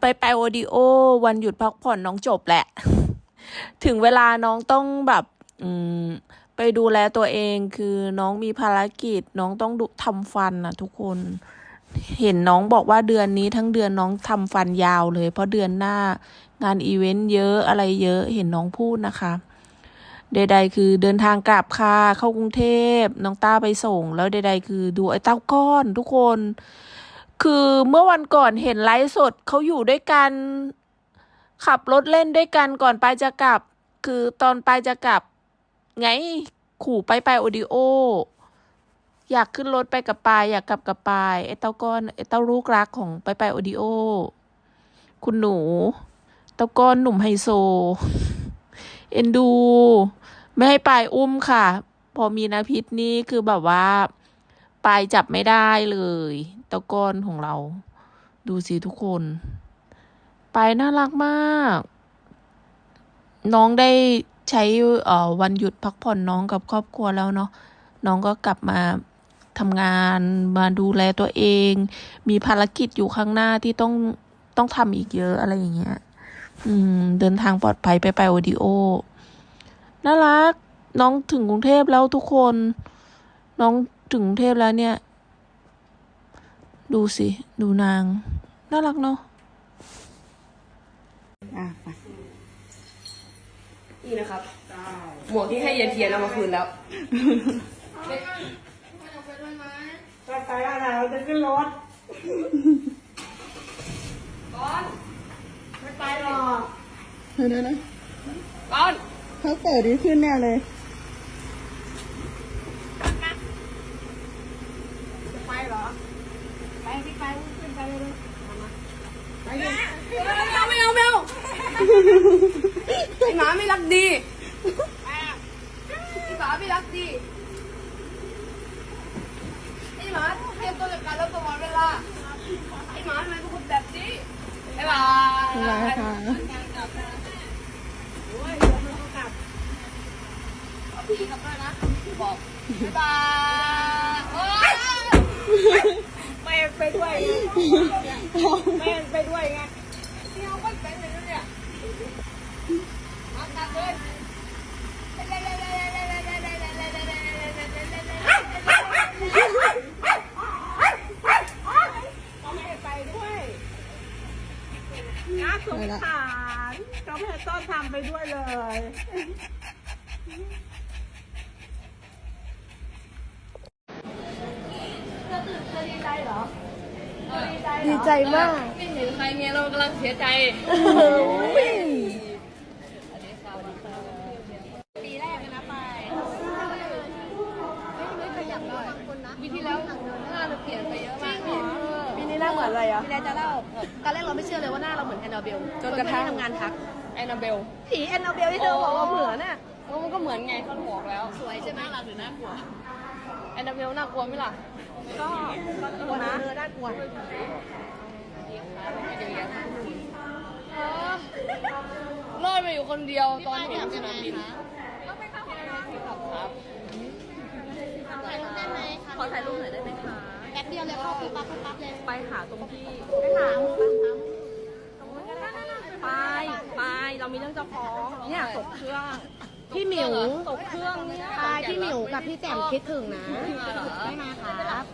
ไปไปโอดิโอ วันหยุดพักผ่อนน้องจบแหละ ถึงเวลาน้องต้องแบบไปดูแลตัวเองคือน้องมีภารกิจ น้องต้องทำฟันนะทุกคน เห็นน้องบอกว่าเดือนนี้ทั้งเดือนน้องทำฟันยาวเลย เพราะเดือนหน้างานอีเวนต์เยอะอะไรเยอะเห็นน้องพูดนะคะใดๆคือเดินทางกลับค่ะเข้ากรุงเทพน้องต้าไปส่ง แล้วใดๆคือดูไอ้เต้าก้อนทุกคน คือเมื่อวันก่อนเห็นไลฟ์สดเขาอยู่ด้วยกัน ขับรถเล่นด้วยกันก่อนไปจะกลับ คือตอนไปจะกลับ ไงขู่ไปไปโอดิโอ อยากขึ้นรถไปกับปายอยากกลับกับปายไอ้เต้าก้อนไอ้เต้าลูกรักของไปไปโอดิโอ คุณหนู เต้าก้อนหนุ่มไฮโซ เอ็นดู ไม่ให้ปายอุ้มค่ะ พอมีนาพิษนี่คือแบบว่าปายจับไม่ได้เลย ต้าก้อนของเรา ดูสิทุกคน ไปน่ารักมาก น้องได้ใช้อวันหยุดพักผ่อนน้องกับครอบครัวแล้วเนาะน้องก็กลับมาทำงานมาดูแลตัวเอง มีภารกิจอยู่ข้างหน้าที่ต้องต้องทำอีกเยอะอะไรอย่างเงี้ยอืมเดินทางปลอดภัยไปไปโอดิโอ น่ารัก น้องถึงกรุงเทพแล้วทุกคน น้องถึงกรุงเทพแล้วเนี่ย ดูสิ ดูนาง น่ารักเนาะอะไปนี่นะครับ หมวกที่ให้เยนเทียนเอามาคืนแล้วไปไปอะไรเราจะขึ้นรถไม่ไปหรอกเดี๋ยวนะก้อนเขาเปิดดีขึ้นแน่เลย ไปเหรอ ไป พี่ไปขึ้นไปเลยไปเลยไม่เอาไม่เอาไม่เอาไอหมาไม่รักดีไอหมาไม่รักดีไอหมาเตรียมตัวจัดการแล้วตลอดเวลาไอหมาทำไมเป็นคนแบบนี้ไอหมาบ๊ายบายค่ะโอ้ยเดี๋ยวมันก็กลับเอาพี่กลับด้วยนะบอกบ๊ายบายโอ้ยแม่ง ไปด้วยไงแม่งไปด้วยไงที่เอาก็เป็นเลยนะเนี่ยมาตัดเลยเขาไม่ให้ไปด้วยน่าสงสารเขาไม่ให้ต้อนทำไปด้วยเลย ดีใจมาก ไม่เห็นใครไงเรากำลังเสียใจ ปีแรกเลยนะไปไม่ขยับเลยปีที่แล้วหน้าเราเปลี่ยนไปเยอะมากปีนี้หน้าเหมือนอะไรอะพี่แนทจะเล่าตอนแรกเราไม่เชื่อเลยว่าหน้าเราเหมือนแอนนาเบลจนกระทั่งทำงานทักแอนนาเบลผีแอนนาเบลที่เธอบอกว่าเหมือนน่ะมันก็เหมือนไงเขาบอกแล้ว สวยใช่ไหมน่ารักหรือน่ากลัวแอนนาเบลน่ากลัวไหมล่ะก็ก็กลัวนะเออน่ากลัว เออ รอดมาอยู่คนเดียวตอนอยู่สนามบินครับถ่ายรูปได้ไหมคะขอถ่ายรูปหน่อยได้ไหมคะแป๊บเดียวเลยเข้าปุ๊บปั๊บปุ๊บปั๊บเลยไปหาตรงที่ไปหาไปไปเรามีเรื่องจะฟ้องเนี่ยตกเครื่องพี่หมิวตกเครื่องเนี่ยไปพี่หมิวกับพี่แจ่มคิดถึงนะไม่มาครับ